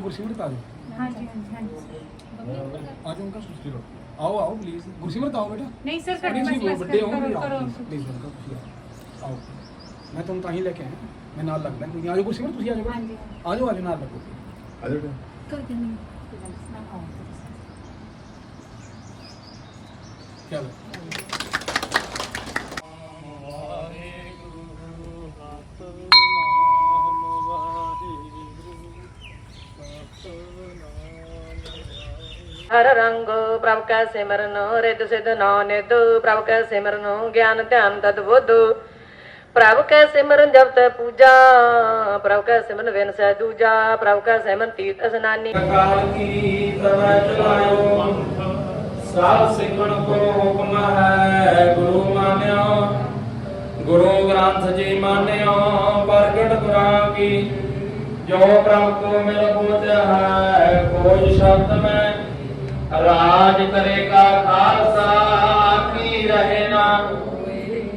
ਜਾਓ ਗੁਰਸਿਮਰਤ ਆ ਜਾਓ ਹਾਂਜੀ ਹਾਂਜੀ ਹਾਂਜੀ ਆ ਜਾਓ ਉਨਕਾ ਸੁਸਤੀ ਲੋ ਆਓ ਆਓ ਪਲੀਜ਼ ਗੁਰਸਿਮਰਤ ਆਓ ਬੇਟਾ ਨਹੀਂ ਸਰ ਨਹੀਂ ਸਾਡੇ ਤੁਸੀਂ ਵੱਡੇ ਹੋ ਕਰੋ ਕਰੋ ਪਲੀਜ਼ ਤੁਸੀਂ ਆਓ ਆਓ ਮੈਂ ਤੁਹਾਨੂੰ ਤਾਂ ਹੀ ਲੈ ਕੇ ਆਇਆ ਮੈਂ ਨਾਲ ਲੱਗਦਾ ਕੋਈ ਨਹੀਂ ਆ ਜਾਓ ਗੁਰਸਿਮਰਤ ਤੁਸੀਂ ਆ ਜਾਓ ਹਾਂਜੀ ਆ ਜਾਓ ਆ ਜਾਓ ਨਾਲ ਲੱਗੋ ਆ ਜਾਓ ਬੇਟਾ ਕਰ ਦਿੰਦੀ ਚਲੋ ਹਰ ਰੰਗ ਪ੍ਰਭ ਕੈ ਸਿਮਰਨ ਰਿੱਧ ਸਿਧ ਨੌ ਨਿਧ, ਪ੍ਰਭ ਕੈ ਸਿਮਰਨ ਗਿਆਨ ਧਿਆਨ ਤਦ ਬੁੱਧ। ਪ੍ਰਭ ਕੈ ਸਿਮਰਨ ਜਬ ਤੈ ਪੂਜਾ, ਪ੍ਰਭ ਕੈ ਸਿਮਰਨ ਵਿਨ ਸੈ ਦੂਜਾ, ਪ੍ਰਭ ਕੈ ਸਿਮਰਨ ਤੀਰਥ ਇਸਨਾਨੀ ਕਾਲ ਕੀ ਤਵੈ ਚਲਾਇਓ ਸਭ ਸਿੱਖਣ ਕੋ ਹੁਕਮ ਹੈ ਗੁਰੂ ਮਾਨਿਓ ਗੁਰੂ ਗ੍ਰੰਥ ਜੀ ਮਾਨਿਓ ਪ੍ਰਗਟ ਗੁਰਾਂ ਕੀ ਜੋ ਪ੍ਰਭ ਕੋ ਮਿਲ ਬੋਧ ਹੈ, ਕੋਈ ਸ਼ਬਦ ਮੈਂ ਰਾਜ ਕਰੇਗਾ ਖਾਲਸਾ ਕੀ ਰਹੇ ਨਾ।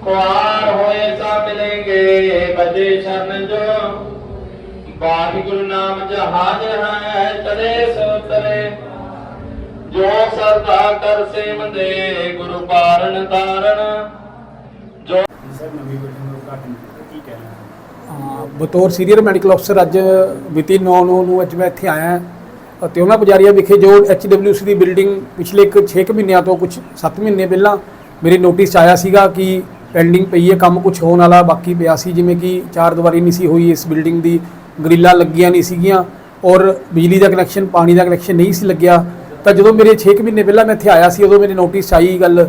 ਕੁਆਰ ਹੋਏ ਸਭ ਮਿਲेंगे ਬਜੇ ਸ਼ਰਨ ਜੋ। ਵਾਹਿਗੁਰੂ ਨਾਮ ਜਹਾਜ ਹੈ ਚਲੇ ਸੋ ਤਰੇ ਜੋ ਸਰਦਾ ਕਰ ਸੇਵੰਦੇ ਗੁਰੂ ਪਾਰਨ ਤਾਰਨ। ਜੋ ਸਰ ਨਵੀਂ ਬਿਲਡਿੰਗ ਦਾ ਉਦਘਾਟਨ ਕੀ ਕਹਿਣਾ ਬਤੌਰ ਸੀਨੀਅਰ ਮੈਡੀਕਲ ਅਫਸਰ ਅੱਜ ਮਿਤੀ 9 ਨੂੰ ਨੂੰ ਅੱਜ ਮੈਂ ਇੱਥੇ ਆਇਆ ਹਾਂ ਅਤੇ ਉਹਨਾਂ ਬਜਾਰੀਆ ਵਿਖੇ ਜੋ ਐਚਡਬਲਯੂਸੀ ਦੀ ਬਿਲਡਿੰਗ ਪਿਛਲੇ ਇੱਕ 6 ਮਹੀਨਿਆਂ ਤੋਂ ਕੁਝ 7 ਮਹੀਨੇ ਪਹਿਲਾਂ ਮੇਰੇ ਨੋਟਿਸ 'ਚ ਆਇਆ ਸੀਗਾ ਕਿ ਪੈਂਡਿੰਗ ਪਈ ਹੈ, ਕੰਮ ਕੁਝ ਹੋਣ ਵਾਲਾ ਬਾਕੀ ਪਿਆ ਸੀ, ਜਿਵੇਂ ਕਿ ਚਾਰ ਦੀਵਾਰੀ ਨਹੀਂ ਸੀ ਹੋਈ, ਇਸ ਬਿਲਡਿੰਗ ਦੀ ਗਰਿੱਲਾਂ ਲੱਗੀਆਂ ਨਹੀਂ ਸੀਗੀਆਂ ਔਰ ਬਿਜਲੀ ਦਾ ਕਨੈਕਸ਼ਨ ਪਾਣੀ ਦਾ ਕਨੈਕਸ਼ਨ ਨਹੀਂ ਸੀ ਲੱਗਿਆ। ਤਾਂ ਜਦੋਂ ਮੇਰੇ 6 ਮਹੀਨੇ ਪਹਿਲਾਂ ਮੈਂ ਇੱਥੇ ਆਇਆ ਸੀ, ਉਦੋਂ ਮੇਰੇ ਨੋਟਿਸ 'ਚ ਆਈ ਗੱਲ।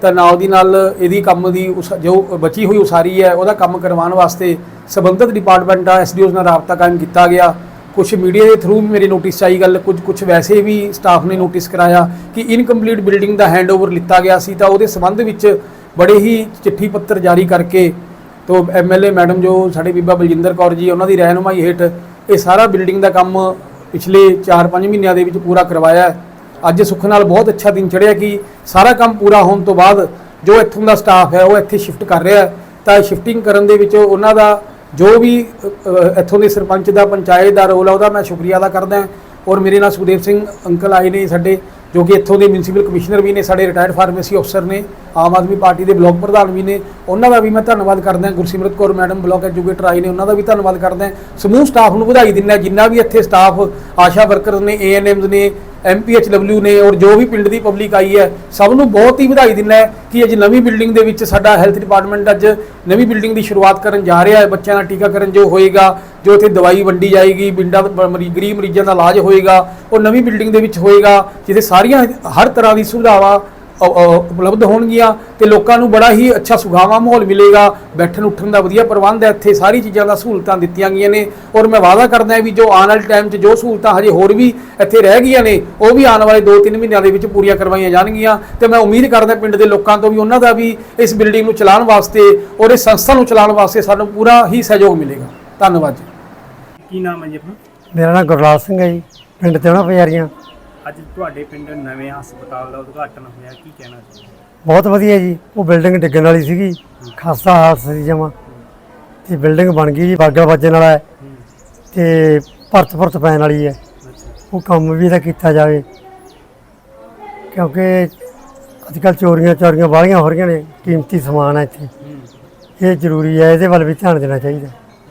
ਤਾਂ ਨਾਲ ਦੀ ਨਾਲ ਇਹਦੀ ਕੰਮ ਦੀ ਉਸ, ਜੋ ਬਚੀ ਹੋਈ ਉਸਾਰੀ ਹੈ, ਉਹਦਾ ਕੰਮ ਕਰਵਾਉਣ ਵਾਸਤੇ ਸੰਬੰਧਿਤ ਡਿਪਾਰਟਮੈਂਟ ਆ ਐਸਡੀਓਸ ਨਾਲ ਰਾਬਤਾ ਕਾਇਮ ਕੀਤਾ ਗਿਆ। ਕੁਝ ਮੀਡੀਆ ਦੇ ਥਰੂ ਵੀ ਮੇਰੇ ਨੋਟਿਸ 'ਚ ਆਈ ਗੱਲ, ਕੁਝ ਕੁਝ ਵੈਸੇ ਵੀ ਸਟਾਫ ਨੇ ਨੋਟਿਸ ਕਰਾਇਆ ਕਿ ਇਨਕੰਪਲੀਟ ਬਿਲਡਿੰਗ ਦਾ ਹੈਂਡਓਵਰ ਲਿੱਤਾ ਗਿਆ ਸੀ, ਤਾਂ ਉਹਦੇ ਸੰਬੰਧ ਵਿੱਚ ਬੜੇ ਹੀ ਚਿੱਠੀ ਪੱਤਰ ਜਾਰੀ ਕਰਕੇ ਤੋਂ ਐਮਐਲਏ ਮੈਡਮ ਜੋ ਸਾਡੇ ਬੀਬਾ ਬਲਜਿੰਦਰ ਕੌਰ ਜੀ, ਉਹਨਾਂ ਦੀ ਰਹਿਨੁਮਾਈ ਹੇਠ ਇਹ ਸਾਰਾ ਬਿਲਡਿੰਗ ਦਾ ਕੰਮ ਪਿਛਲੇ 4-5 ਮਹੀਨਿਆਂ ਦੇ ਵਿੱਚ ਪੂਰਾ ਕਰਵਾਇਆ ਅੱਜ ਸੁੱਖ ਨਾਲ ਬਹੁਤ ਅੱਛਾ ਦਿਨ ਚੜ੍ਹਿਆ ਕਿ ਸਾਰਾ ਕੰਮ ਪੂਰਾ ਹੋਣ ਤੋਂ ਬਾਅਦ ਜੋ ਇੱਥੋਂ ਦਾ ਸਟਾਫ ਹੈ, ਉਹ ਇੱਥੇ ਸ਼ਿਫਟ ਕਰ ਰਿਹਾ ਤਾਂ ਸ਼ਿਫਟਿੰਗ ਕਰਨ ਦੇ ਵਿੱਚ ਉਹਨਾਂ ਦਾ ਜੋ ਵੀ ਇੱਥੋਂ ਦੇ ਸਰਪੰਚ ਦਾ, ਪੰਚਾਇਤ ਦਾ ਰੋਲ ਆ, ਉਹਦਾ ਮੈਂ ਸ਼ੁਕਰੀਆ ਅਦਾ ਕਰਦਾ ਔਰ ਮੇਰੇ ਨਾਲ ਸੁਖਦੇਵ ਸਿੰਘ ਅੰਕਲ ਆਏ ਨੇ ਸਾਡੇ, ਜੋ ਕਿ ਇੱਥੋਂ ਦੇ ਮਿਊਨਿਸਪਲ ਕਮਿਸ਼ਨਰ ਵੀ ਨੇ, ਸਾਡੇ ਰਿਟਾਇਰਡ ਫਾਰਮੇਸੀ ਅਫਸਰ ਨੇ, ਆਮ ਆਦਮੀ ਪਾਰਟੀ ਦੇ ਬਲਾਕ ਪ੍ਰਧਾਨ ਵੀ ਨੇ, ਉਹਨਾਂ ਦਾ ਵੀ ਮੈਂ ਧੰਨਵਾਦ ਕਰਦਾ Gursimrat Kaur madam, block educator ਆਏ ਨੇ, ਉਹਨਾਂ ਦਾ ਵੀ ਧੰਨਵਾਦ ਕਰਦਾ ਸਮੂਹ ਸਟਾਫ ਨੂੰ ਵਧਾਈ ਦਿੰਦਾ ਜਿੰਨਾ ਵੀ ਇੱਥੇ ਸਟਾਫ ਆਸ਼ਾ ਵਰਕਰ ਨੇ ਏਐਨਐਮਸ ਨੇ ਐਮਪੀਐਚਡਬਲਿਊ ਨੇ ਔਰ ਜੋ ਵੀ ਪਿੰਡ ਦੀ ਪਬਲਿਕ ਆਈ ਹੈ, ਸਭ ਨੂੰ ਬਹੁਤ ਹੀ ਵਧਾਈ ਦਿੰਦਾ ਕਿ ਅੱਜ ਨਵੀਂ ਬਿਲਡਿੰਗ ਦੇ ਵਿੱਚ ਸਾਡਾ ਹੈਲਥ ਡਿਪਾਰਟਮੈਂਟ ਅੱਜ ਨਵੀਂ ਬਿਲਡਿੰਗ ਦੀ ਸ਼ੁਰੂਆਤ ਕਰਨ ਜਾ ਰਿਹਾ ਹੈ। ਬੱਚਿਆਂ ਦਾ ਟੀਕਾਕਰਨ ਜੋ ਹੋਏਗਾ, ਜੋ ਇੱਥੇ ਦਵਾਈ ਵੰਡੀ ਜਾਏਗੀ, ਪਿੰਡਾਂ ਮਰੀ- ਗਰੀਬ ਮਰੀਜ਼ਾਂ ਦਾ ਇਲਾਜ ਹੋਏਗਾ, ਉਹ ਨਵੀਂ ਬਿਲਡਿੰਗ ਦੇ ਵਿੱਚ ਹੋਏਗਾ, ਜਿੱਥੇ ਸਾਰੀਆਂ ਹਰ ਤਰ੍ਹਾਂ ਦੀ ਸੁਵਿਧਾਵਾਂ ਉਪਲਬਧ ਹੋਣਗੀਆਂ ਤੇ ਲੋਕਾਂ ਨੂੰ ਬੜਾ ਹੀ ਅੱਛਾ ਸੁਖਾਵਾਂ ਮਾਹੌਲ ਮਿਲੇਗਾ। ਬੈਠਣ ਉੱਠਣ ਦਾ ਵਧੀਆ ਪ੍ਰਬੰਧ ਹੈ। ਇੱਥੇ ਸਾਰੀ ਚੀਜ਼ਾਂ ਦਾ ਸਹੂਲਤਾਂ ਦਿੱਤੀਆਂ ਗਈਆਂ ਨੇ। ਔਰ ਮੈਂ ਵਾਅਦਾ ਕਰਦਾ ਹਾਂ ਵੀ ਜੋ ਆਉਣ ਵਾਲੇ ਟਾਈਮ 'ਚ ਜੋ ਸਹੂਲਤਾਂ ਹਜੇ ਹੋਰ ਵੀ ਇੱਥੇ ਰਹਿ ਗਈਆਂ ਨੇ ਉਹ ਵੀ ਆਉਣ ਵਾਲੇ 2-3 ਮਹੀਨਿਆਂ ਦੇ ਵਿੱਚ ਪੂਰੀਆਂ ਕਰਵਾਈਆਂ ਜਾਣਗੀਆਂ। ਤੇ ਮੈਂ ਉਮੀਦ ਕਰਦਾ ਪਿੰਡ ਦੇ ਲੋਕਾਂ ਤੋਂ ਵੀ ਉਹਨਾਂ ਦਾ ਵੀ ਇਸ ਬਿਲਡਿੰਗ ਨੂੰ ਚਲਾਉਣ ਵਾਸਤੇ ਔਰ ਇਸ ਸੰਸਥਾ ਨੂੰ ਚਲਾਉਣ ਵਾਸਤੇ ਸਾਨੂੰ ਪੂਰਾ ਹੀ ਸਹਿਯੋਗ ਮਿਲੇਗਾ। ਧੰਨਵਾਦ ਜੀ। ਕੀ ਨਾਮ ਹੈ ਜੀ ਆਪਣਾ? ਮੇਰਾ ਨਾਮ ਗੁਰਲਾਲ ਸਿੰਘ ਹੈ ਜੀ। ਪਿੰਡ ਤੇ ਉਹਨਾਂ ਪੁਜਾਰੀਆਂ। ਅੱਜ ਤੁਹਾਡੇ ਪਿੰਡ ਨਵੇਂ ਹਸਪਤਾਲ ਦਾ ਉਦਘਾਟਨ ਹੋਇਆ ਕੀ ਕਹਿਣਾ ਚਾਹੁੰਦੇ ਬਹੁਤ ਵਧੀਆ ਜੀ। ਉਹ ਬਿਲਡਿੰਗ ਡਿੱਗਣ ਵਾਲੀ ਸੀਗੀ। ਖਾਸਾ ਹਾਲਤ ਸੀ ਜਮਾ। ਤੇ ਬਿਲਡਿੰਗ ਬਣ ਗਈ ਜੀ ਬਾਗਲ ਵੱਜਣ ਵਾਲਾ ਹੈ। ਤੇ ਭਰਤ ਭਰਤ ਪੈਣ ਵਾਲੀ ਹੈ। ਉਹ ਕੰਮ ਵੀ ਇਹਦਾ ਕੀਤਾ ਜਾਵੇ। ਕਿਉਂਕਿ ਅੱਜ ਕੱਲ੍ਹ ਚੋਰੀਆਂ ਚੋਰੀਆਂ ਵਾਲੀਆਂ ਹੋ ਰਹੀਆਂ ਨੇ। ਕੀਮਤੀ ਸਮਾਨ ਹੈ ਇੱਥੇ। ਇਹ ਜ਼ਰੂਰੀ ਹੈ ਇਹਦੇ ਵੱਲ ਵੀ ਧਿਆਨ ਦੇਣਾ ਚਾਹੀਦਾ।